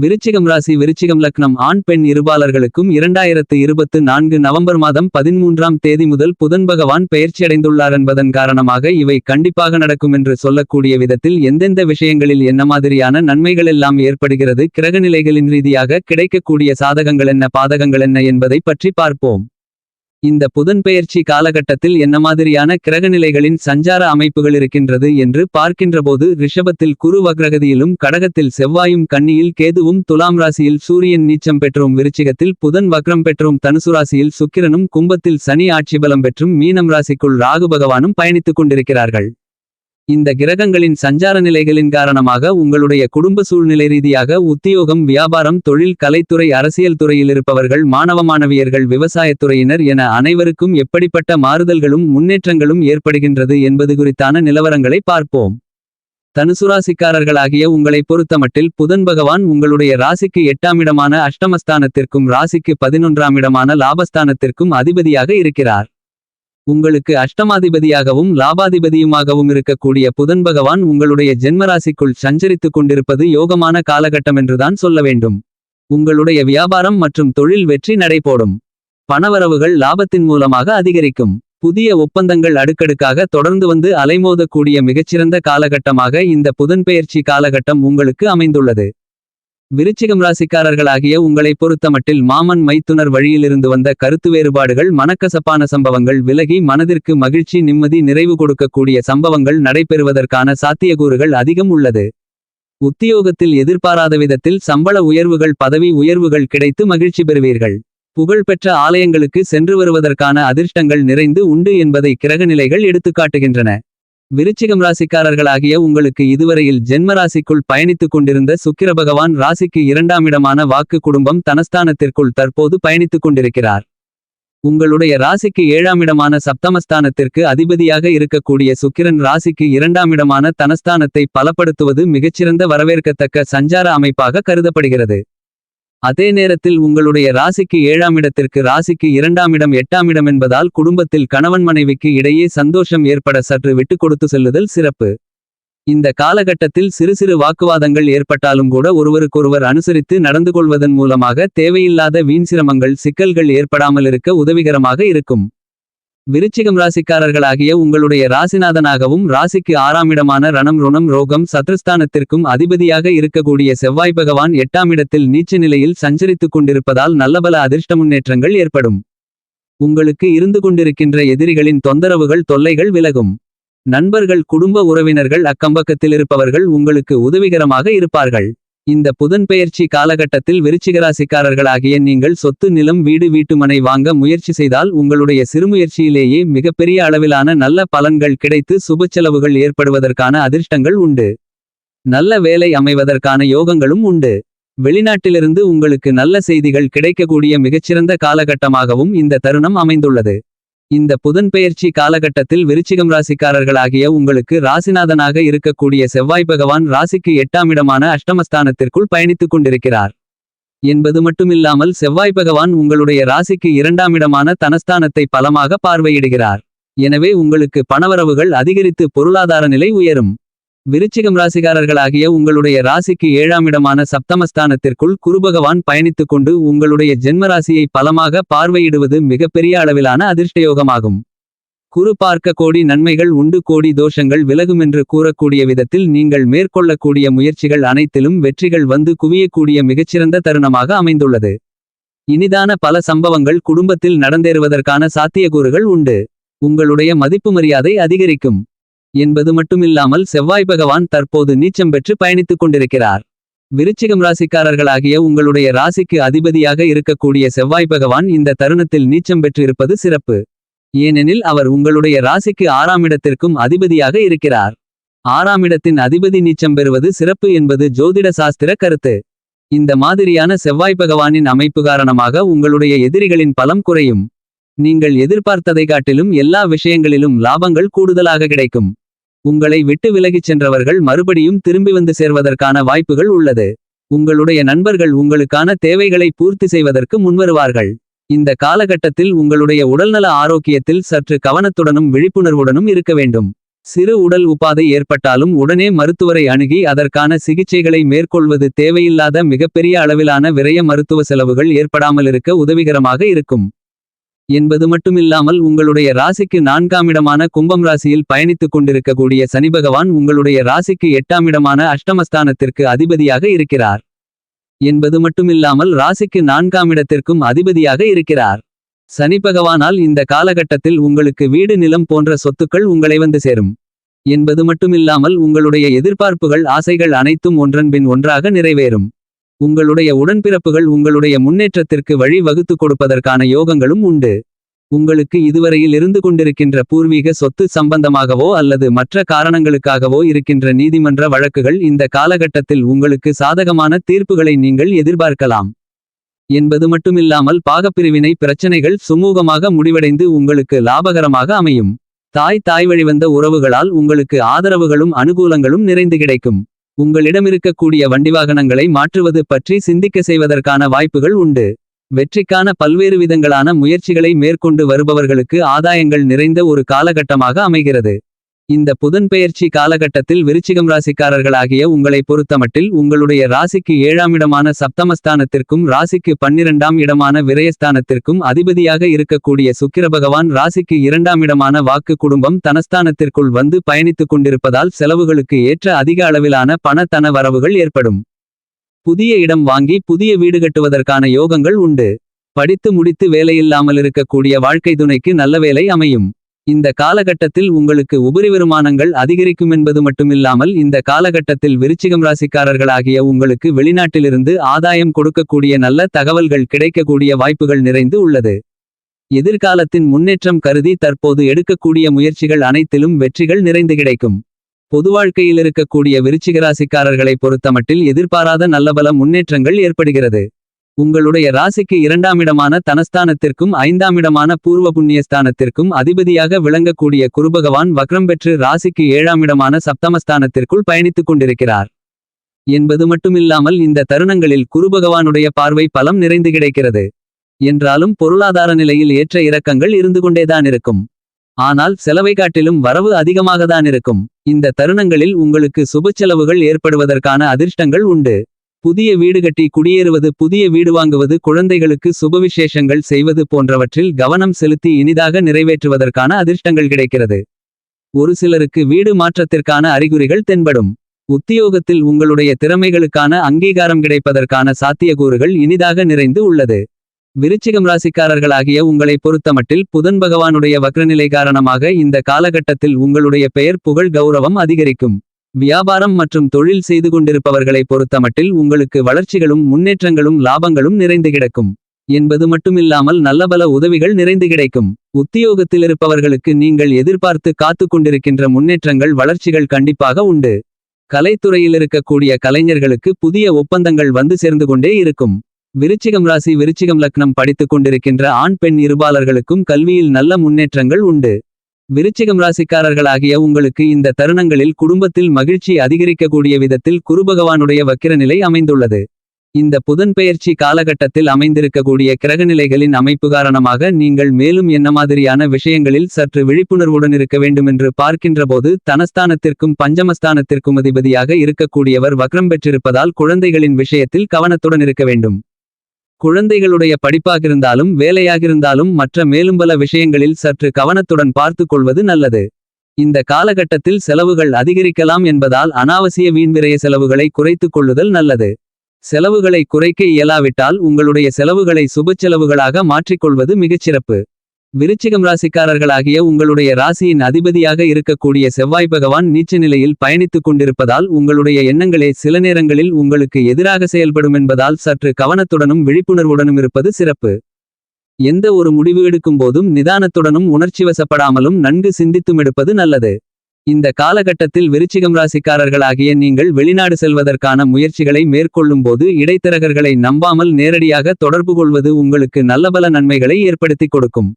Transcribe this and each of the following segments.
விருச்சிகம் ராசி விருச்சிகம் லக்னம். ஆண் பெண் இருபாலர்களுக்கும் இரண்டாயிரத்து இருபத்து நான்கு நவம்பர் மாதம் பதிமூன்றாம் தேதி முதல் புதன் பகவான் பெயர்ச்சியடைந்துள்ளார் என்பதன் காரணமாக இவை கண்டிப்பாக நடக்கும் என்று சொல்லக்கூடிய விதத்தில் எந்தெந்த விஷயங்களில் என்ன மாதிரியான நன்மைகள் எல்லாம் ஏற்படுகிறது கிரகநிலைகளின் ரீதியாக கிடைக்கக்கூடிய சாதகங்கள் என்ன பாதகங்கள் என்ன என்பதை பற்றி பார்ப்போம். இந்த புதன்பெயர்ச்சி காலகட்டத்தில் என்ன மாதிரியான கிரகநிலைகளின் சஞ்சார அமைப்புகள் இருக்கின்றது என்று பார்க்கின்றபோது ரிஷபத்தில் குரு வக்ரகதியிலும் கடகத்தில் செவ்வாயும் கன்னியில் கேதுவும் துலாம் ராசியில் சூரியன் நீச்சம் பெற்றும் விருச்சிகத்தில் புதன் வக்ரம் பெற்றும் தனுசு ராசியில் சுக்கிரனும் கும்பத்தில் சனி ஆட்சி பலம் பெற்றும் மீனம் ராசிக்குள் ராகு பகவானும் பயணித்துக் கொண்டிருக்கிறார்கள். இந்த கிரகங்களின் சஞ்சார நிலைகளின் காரணமாக உங்களுடைய குடும்ப சூழ்நிலை ரீதியாக உத்தியோகம் வியாபாரம் தொழில் கலைத்துறை அரசியல் துறையில் இருப்பவர்கள் மாணவ மாணவியர்கள் விவசாயத்துறையினர் என அனைவருக்கும் எப்படிப்பட்ட மாறுதல்களும் முன்னேற்றங்களும் ஏற்படுகின்றது என்பது குறித்தான நிலவரங்களை பார்ப்போம். தனுசுராசிக்காரர்களாகிய உங்களை பொறுத்தமட்டில் புதன் பகவான் உங்களுடைய ராசிக்கு எட்டாமிடமான அஷ்டமஸ்தானத்திற்கும் ராசிக்கு பதினொன்றாமிடமான லாபஸ்தானத்திற்கும் அதிபதியாக இருக்கிறார். உங்களுக்கு அஷ்டமாதிபதியாகவும் லாபாதிபதியுமாகவும் இருக்கக்கூடிய புதன் பகவான் உங்களுடைய ஜென்மராசிக்குள் சஞ்சரித்துக் கொண்டிருப்பது யோகமான காலகட்டமென்றுதான் சொல்ல வேண்டும். உங்களுடைய வியாபாரம் மற்றும் தொழில் வெற்றி நடைபோடும். பணவரவுகள் லாபத்தின் மூலமாக அதிகரிக்கும். புதிய ஒப்பந்தங்கள் அடுக்கடுக்காக தொடர்ந்து வந்து அலைமோதக்கூடிய மிகச்சிறந்த காலகட்டமாக இந்த புதன்பெயர்ச்சி காலகட்டம் உங்களுக்கு அமைந்துள்ளது. விருச்சிகம் ராசிக்காரர்களாகிய உங்களை பொறுத்தமட்டில் மாமன் மைத்துனர் வழியிலிருந்து வந்த கருத்து வேறுபாடுகள் மனக்கசப்பான சம்பவங்கள் விலகி மனதிற்கு மகிழ்ச்சி நிம்மதி நிறைவு கொடுக்கக்கூடிய சம்பவங்கள் நடைபெறுவதற்கான சாத்தியக்கூறுகள் அதிகம் உள்ளது. உத்தியோகத்தில் எதிர்பாராத விதத்தில் சம்பள உயர்வுகள் பதவி உயர்வுகள் கிடைத்து மகிழ்ச்சி பெறுவீர்கள். புகழ்பெற்ற ஆலயங்களுக்கு சென்று வருவதற்கான அதிர்ஷ்டங்கள் நிறைந்து உண்டு என்பதை கிரகநிலைகள் எடுத்துக்காட்டுகின்றன. விருச்சிகம் ராசிக்காரர்களாகிய உங்களுக்கு இதுவரையில் ஜென்ம ராசிக்குள் பயணித்துக் கொண்டிருந்த சுக்கிர பகவான் ராசிக்கு இரண்டாமிடமான வாக்கு குடும்பம் தனஸ்தானத்திற்குள் தற்போது பயணித்துக் கொண்டிருக்கிறார். உங்களுடைய ராசிக்கு ஏழாமிடமான சப்தமஸ்தானத்திற்கு அதிபதியாக இருக்கக்கூடிய சுக்கிரன் ராசிக்கு இரண்டாமிடமான தனஸ்தானத்தை பலப்படுத்துவது மிகச்சிறந்த வரவேற்கத்தக்க சஞ்சார அமைப்பாக கருதப்படுகிறது. அதே நேரத்தில் உங்களுடைய ராசிக்கு ஏழாம் இடத்திற்கு ராசிக்கு இரண்டாம் இடம் எட்டாம் இடம் என்பதால் குடும்பத்தில் கணவன் மனைவிக்கு இடையே சந்தோஷம் ஏற்பட சற்று விட்டு கொடுத்து செல்லுதல் சிறப்பு. இந்த காலகட்டத்தில் சிறு சிறு வாக்குவாதங்கள் ஏற்பட்டாலும் கூட ஒருவருக்கொருவர் அனுசரித்து நடந்து கொள்வதன் மூலமாக தேவையில்லாத வீண் சிரமங்கள் சிக்கல்கள் ஏற்படாமல் இருக்க உதவிகரமாக இருக்கும். விருச்சிகம் ராசிக்காரர்களாகிய உங்களுடைய ராசிநாதனாகவும் ராசிக்கு ஆறாமிடமான ரணம் ருணம் ரோகம் சத்ருஸ்தானத்திற்கும் அதிபதியாக இருக்கக்கூடிய செவ்வாய் பகவான் எட்டாம் இடத்தில் நீச்ச நிலையில் சஞ்சரித்துக் கொண்டிருப்பதால் நல்லபல அதிர்ஷ்ட முன்னேற்றங்கள் ஏற்படும். உங்களுக்கு இருந்து கொண்டிருக்கின்ற எதிரிகளின் தொந்தரவுகள் தொல்லைகள் விலகும். நண்பர்கள் குடும்ப உறவினர்கள் அக்கம்பக்கத்தில் இருப்பவர்கள் உங்களுக்கு உதவிகரமாக இருப்பார்கள். இந்த புதன்பெயர்ச்சி காலகட்டத்தில் விருச்சிகராசிக்காரர்களாகிய நீங்கள் சொத்து நிலம் வீடு வீட்டுமனை வாங்க முயற்சி செய்தால் உங்களுடைய சிறுமுயற்சியிலேயே மிகப்பெரிய அளவிலான நல்ல பலன்கள் கிடைத்து சுபச்செலவுகள் ஏற்படுவதற்கான அதிர்ஷ்டங்கள் உண்டு. நல்ல வேலை அமைவதற்கான யோகங்களும் உண்டு. வெளிநாட்டிலிருந்து உங்களுக்கு நல்ல செய்திகள் கிடைக்கக்கூடிய மிகச்சிறந்த காலகட்டமாகவும் இந்த தருணம் அமைந்துள்ளது. இந்த புதன்பெயர்ச்சி காலகட்டத்தில் விருச்சிகம் ராசிக்காரர்களாகிய உங்களுக்கு ராசிநாதனாக இருக்கக்கூடிய செவ்வாய் பகவான் ராசிக்கு எட்டாமிடமான அஷ்டமஸ்தானத்திற்குள் பயணித்துக் கொண்டிருக்கிறார். என்பது மட்டுமில்லாமல் செவ்வாய் பகவான் உங்களுடைய ராசிக்கு இரண்டாமிடமான தனஸ்தானத்தை பலமாக பார்வையிடுகிறார். எனவே உங்களுக்கு பணவரவுகள் அதிகரித்து பொருளாதார நிலை உயரும். விருச்சிகம் ராசிகாரர்களாகிய உங்களுடைய ராசிக்கு ஏழாம் இடமான சப்தமஸ்தானத்திற்குள் குருபகவான் பயணித்துக் கொண்டு உங்களுடைய ஜென்மராசியை பலமாக பார்வையிடுவது மிகப்பெரிய அளவிலான அதிர்ஷ்டயோகமாகும். குரு பார்க்க கோடி நன்மைகள் உண்டு கோடி தோஷங்கள் விலகுமென்று கூறக்கூடிய விதத்தில் நீங்கள் மேற்கொள்ளக்கூடிய முயற்சிகள் அனைத்திலும் வெற்றிகள் வந்து குவியக்கூடிய மிகச்சிறந்த தருணமாக அமைந்துள்ளது. இனிதான பல சம்பவங்கள் குடும்பத்தில் நடந்தேறுவதற்கான சாத்தியக்கூறுகள் உண்டு. உங்களுடைய மதிப்பு மரியாதை அதிகரிக்கும். என்பது மட்டுமில்லாமல் செவ்வாய் பகவான் தற்போது நீச்சம் பெற்று பயணித்துக் கொண்டிருக்கிறார். விருச்சிகம் ராசிக்காரர்களாகிய உங்களுடைய ராசிக்கு அதிபதியாக இருக்கக்கூடிய செவ்வாய் பகவான் இந்த தருணத்தில் நீச்சம் பெற்றிருப்பது சிறப்பு. ஏனெனில் அவர் உங்களுடைய ராசிக்கு ஆறாம் இடத்திற்கும் அதிபதியாக இருக்கிறார். ஆறாம் இடத்தின் அதிபதி நீச்சம் பெறுவது சிறப்பு என்பது ஜோதிட சாஸ்திர கருத்து. இந்த மாதிரியான செவ்வாய் பகவானின் அமைப்பு காரணமாக உங்களுடைய எதிரிகளின் பலம் குறையும். நீங்கள் எதிர்பார்த்ததை காட்டிலும் எல்லா விஷயங்களிலும் லாபங்கள் கூடுதலாக கிடைக்கும். உங்களை விட்டு விலகிச் சென்றவர்கள் மறுபடியும் திரும்பி வந்து சேர்வதற்கான வாய்ப்புகள் உள்ளது. உங்களுடைய நண்பர்கள் உங்களுக்கான தேவைகளை பூர்த்தி செய்வதற்கு முன்வருவார்கள். இந்த காலகட்டத்தில் உங்களுடைய உடல்நல ஆரோக்கியத்தில் சற்று கவனத்துடனும் விழிப்புணர்வுடனும் இருக்க வேண்டும். சிறு உடல் உபாதை ஏற்பட்டாலும் உடனே மருத்துவரை அணுகி அதற்கான சிகிச்சைகளை மேற்கொள்வது தேவையில்லாத மிகப்பெரிய அளவிலான விரய மருத்துவ செலவுகள் ஏற்படாமலிருக்க உதவிகரமாக இருக்கும். என்பது மட்டுமில்லாமல் உங்களுடைய ராசிக்கு நான்காமிடமான கும்பம் ராசியில் பயணித்துக் கொண்டிருக்கக்கூடிய சனிபகவான் உங்களுடைய ராசிக்கு எட்டாமிடமான அஷ்டமஸ்தானத்திற்கு அதிபதியாக இருக்கிறார். என்பது மட்டுமில்லாமல் ராசிக்கு நான்காமிடத்திற்கும் அதிபதியாக இருக்கிறார். சனி பகவானால் இந்த காலகட்டத்தில் உங்களுக்கு வீடு நிலம் போன்ற சொத்துக்கள் உங்களை வந்து சேரும். என்பது மட்டுமில்லாமல் உங்களுடைய எதிர்பார்ப்புகள் ஆசைகள் அனைத்தும் ஒன்றன்பின் ஒன்றாக நிறைவேறும். உங்களுடைய உடன்பிறப்புகள் உங்களுடைய முன்னேற்றத்திற்கு வழி வகுத்து கொடுப்பதற்கான யோகங்களும் உண்டு. உங்களுக்கு இதுவரையில் இருந்து கொண்டிருக்கின்ற பூர்வீக சொத்து சம்பந்தமாகவோ அல்லது மற்ற காரணங்களுக்காகவோ இருக்கின்ற நீதிமன்ற வழக்குகள் இந்த காலகட்டத்தில் உங்களுக்கு சாதகமான தீர்ப்புகளை நீங்கள் எதிர்பார்க்கலாம். என்பது மட்டுமில்லாமல் பாகப்பிரிவினை பிரச்சனைகள் சுமூகமாக முடிவடைந்து உங்களுக்கு லாபகரமாக அமையும். தாய் தாய் வழிவந்த உறவுகளால் உங்களுக்கு ஆதரவுகளும் அனுகூலங்களும் நிறைந்து கிடைக்கும். உங்களிடமிருக்கக்கூடிய வண்டிவாகனங்களை மாற்றுவது பற்றி சிந்திக்க செய்வதற்கான வாய்ப்புகள் உண்டு. வெற்றிக்கான பல்வேறு விதங்களான முயற்சிகளை மேற்கொண்டு வருபவர்களுக்கு ஆதாயங்கள் நிறைந்த ஒரு காலகட்டமாக அமைகிறது. இந்த புதன்பெயர்ச்சி காலகட்டத்தில் விருச்சிகம் ராசிக்காரர்களாகிய உங்களை பொறுத்தமட்டில் உங்களுடைய ராசிக்கு ஏழாம் இடமான சப்தமஸ்தானத்திற்கும் ராசிக்கு பன்னிரண்டாம் இடமான விரயஸ்தானத்திற்கும் அதிபதியாக இருக்கக்கூடிய சுக்கிரபகவான் ராசிக்கு இரண்டாம் இடமான வாக்கு குடும்பம் தனஸ்தானத்திற்குள் வந்து பயணித்துக் கொண்டிருப்பதால் செலவுகளுக்கு ஏற்ற அதிக அளவிலான பண தன வரவுகள் ஏற்படும். புதிய இடம் வாங்கி புதிய வீடு கட்டுவதற்கான யோகங்கள் உண்டு. படித்து முடித்து வேலையில்லாமலிருக்கக்கூடிய வாழ்க்கை துணைக்கு நல்ல வேலை அமையும். இந்த காலகட்டத்தில் உங்களுக்கு உபரி வருமானங்கள் அதிகரிக்குமென்பது மட்டுமில்லாமல் இந்த காலகட்டத்தில் விருச்சிகம் ராசிக்காரர்களாகிய உங்களுக்கு வெளிநாட்டிலிருந்து ஆதாயம் கொடுக்கக்கூடிய நல்ல தகவல்கள் கிடைக்கக்கூடிய வாய்ப்புகள் நிறைந்து உள்ளது. எதிர்காலத்தின் முன்னேற்றம் கருதி தற்போது எடுக்கக்கூடிய முயற்சிகள் அனைத்திலும் வெற்றிகள் நிறைந்து கிடைக்கும். பொது வாழ்க்கையில் இருக்கக்கூடிய விருச்சிகராசிக்காரர்களை பொறுத்தமட்டில் எதிர்பாராத நல்லபல முன்னேற்றங்கள் ஏற்படுகிறது. உங்களுடைய ராசிக்கு இரண்டாமிடமான தனஸ்தானத்திற்கும் ஐந்தாமிடமான பூர்வ புண்ணியஸ்தானத்திற்கும் அதிபதியாக விளங்கக்கூடிய குருபகவான் வக்ரம் பெற்று ராசிக்கு ஏழாமிடமான சப்தமஸ்தானத்திற்குள் பயணித்துக் கொண்டிருக்கிறார். என்பது மட்டுமில்லாமல் இந்த தருணங்களில் குருபகவானுடைய பார்வை பலம் நிறைந்து கிடைக்கிறது. என்றாலும் பொருளாதார நிலையில் ஏற்ற இறக்கங்கள் இருந்து கொண்டேதான் இருக்கும். ஆனால் செலவை காட்டிலும் வரவு அதிகமாகத்தான் இருக்கும். இந்த தருணங்களில் உங்களுக்கு சுபச்செலவுகள் ஏற்படுவதற்கான அதிர்ஷ்டங்கள் உண்டு. புதிய வீடு கட்டி குடியேறுவது புதிய வீடு வாங்குவது குழந்தைகளுக்கு சுபவிசேஷங்கள் செய்வது போன்றவற்றில் கவனம் செலுத்தி இனிதாக நிறைவேற்றுவதற்கான அதிர்ஷ்டங்கள் கிடைக்கிறது. ஒரு சிலருக்கு வீடு மாற்றத்திற்கான அறிகுறிகள் தென்படும். உத்தியோகத்தில் உங்களுடைய திறமைகளுக்கான அங்கீகாரம் கிடைப்பதற்கான சாத்தியக்கூறுகள் இனிதாக நிறைந்து உள்ளது. விருச்சிகம் ராசிக்காரர்களாகிய உங்களை பொறுத்தமட்டில் புதன் பகவானுடைய வக்ரநிலை காரணமாக இந்த காலகட்டத்தில் உங்களுடைய பெயர் புகழ் கௌரவம் அதிகரிக்கும். வியாபாரம் மற்றும் தொழில் செய்து கொண்டிருப்பவர்களை பொறுத்தமட்டில் உங்களுக்கு வளர்ச்சிகளும் முன்னேற்றங்களும் லாபங்களும் நிறைந்து கிடக்கும். என்பது மட்டுமில்லாமல் நல்லபல உதவிகள் நிறைந்து கிடைக்கும். உத்தியோகத்திலிருப்பவர்களுக்கு நீங்கள் எதிர்பார்த்து காத்துக் கொண்டிருக்கின்ற முன்னேற்றங்கள் வளர்ச்சிகள் கண்டிப்பாக உண்டு. கலைத்துறையில் இருக்கக்கூடிய கலைஞர்களுக்கு புதிய ஒப்பந்தங்கள் வந்து சேர்ந்து கொண்டே இருக்கும். விருச்சிகம் ராசி விருச்சிகம் லக்னம் படித்துக் கொண்டிருக்கின்ற ஆண் பெண் இருபாலர்களுக்கும் கல்வியில் நல்ல முன்னேற்றங்கள் உண்டு. விருச்சிகம் ராசிக்காரர்களாகிய உங்களுக்கு இந்த தருணங்களில் குடும்பத்தில் மகிழ்ச்சி அதிகரிக்கக்கூடிய விதத்தில் குருபகவானுடைய வக்கிரநிலை அமைந்துள்ளது. இந்த புதன்பெயர்ச்சி காலகட்டத்தில் அமைந்திருக்கக்கூடிய கிரகநிலைகளின் அமைப்பு காரணமாக நீங்கள் மேலும் என்ன மாதிரியான விஷயங்களில் சற்று விழிப்புணர்வுடன் இருக்க வேண்டுமென்று பார்க்கின்றபோது தனஸ்தானத்திற்கும் பஞ்சமஸ்தானத்திற்கும் அதிபதியாக இருக்கக்கூடியவர் வக்ரம் பெற்றிருப்பதால் குழந்தைகளின் விஷயத்தில் கவனத்துடன் இருக்க வேண்டும். குழந்தைகளுடைய படிப்பாகிருந்தாலும் வேலையாகிருந்தாலும் மற்ற மேலும் பல விஷயங்களில் சற்று கவனத்துடன் பார்த்துக் கொள்வது நல்லது. இந்த காலகட்டத்தில் செலவுகள் அதிகரிக்கலாம் என்பதால் அனாவசிய வீண்விரைய செலவுகளை குறைத்துக் கொள்ளுதல் நல்லது. செலவுகளை குறைக்க இயலாவிட்டால் உங்களுடைய செலவுகளை சுபச்செலவுகளாக மாற்றிக்கொள்வது மிகச்சிறப்பு. விருச்சிகம் ராசிக்காரர்களாகிய உங்களுடைய ராசியின் அதிபதியாக இருக்கக்கூடிய செவ்வாய் பகவான் நீச்ச நிலையில் பயணித்துக் கொண்டிருப்பதால் உங்களுடைய எண்ணங்களே சில நேரங்களில் உங்களுக்கு எதிராக செயல்படுமென்பதால் சற்று கவனத்துடனும் விழிப்புணர்வுடனும் இருப்பது சிறப்பு. எந்த ஒரு முடிவு எடுக்கும் போதும் நிதானத்துடனும் உணர்ச்சிவசப்படாமலும் நன்கு சிந்தித்தும் எடுப்பது நல்லது. இந்த காலகட்டத்தில் விருச்சிகம் ராசிக்காரர்களாகிய நீங்கள் வெளிநாடு செல்வதற்கான முயற்சிகளை மேற்கொள்ளும் போது இடைத்தரகர்களை நம்பாமல் நேரடியாக தொடர்பு கொள்வது உங்களுக்கு நல்லபல நன்மைகளை ஏற்படுத்திக் கொடுக்கும்.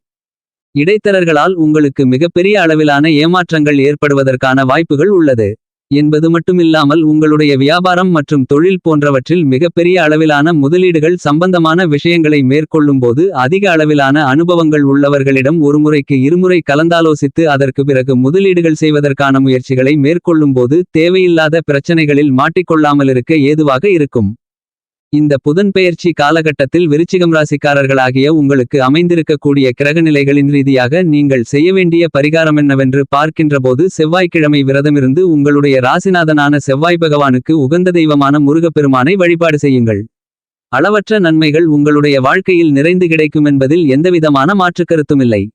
இடைத்தரகர்களால் உங்களுக்கு மிகப்பெரிய அளவிலான ஏமாற்றங்கள் ஏற்படுவதற்கான வாய்ப்புகள் உள்ளது. என்பது மட்டுமில்லாமல் உங்களுடைய வியாபாரம் மற்றும் தொழில் போன்றவற்றில் மிகப்பெரிய அளவிலான முதலீடுகள் சம்பந்தமான விஷயங்களை மேற்கொள்ளும்போது அதிக அளவிலான அனுபவங்கள் உள்ளவர்களிடம் ஒருமுறைக்கு இருமுறை கலந்தாலோசித்து அதற்கு பிறகு முதலீடுகள் செய்வதற்கான முயற்சிகளை மேற்கொள்ளும்போது தேவையில்லாத பிரச்சனைகளில் மாட்டிக்கொள்ளாமலிருக்க ஏதுவாக இருக்கும் இந்த புதன்பெயர்ச்சி காலகட்டத்தில் விருச்சிகம் ராசிக்காரர்களாகிய உங்களுக்கு அமைந்திருக்கக்கூடிய கிரகநிலைகளின் ரீதியாக நீங்கள் செய்ய வேண்டிய பரிகாரமென்னவென்று பார்க்கின்றபோது செவ்வாய்க்கிழமை விரதமிருந்து உங்களுடைய ராசிநாதனான செவ்வாய் பகவானுக்கு உகந்த தெய்வமான முருகப்பெருமானை வழிபாடு செய்யுங்கள். அளவற்ற நன்மைகள் உங்களுடைய வாழ்க்கையில் நிறைந்து கிடைக்குமென்பதில் எந்தவிதமான மாற்றுக்கருத்துமில்லை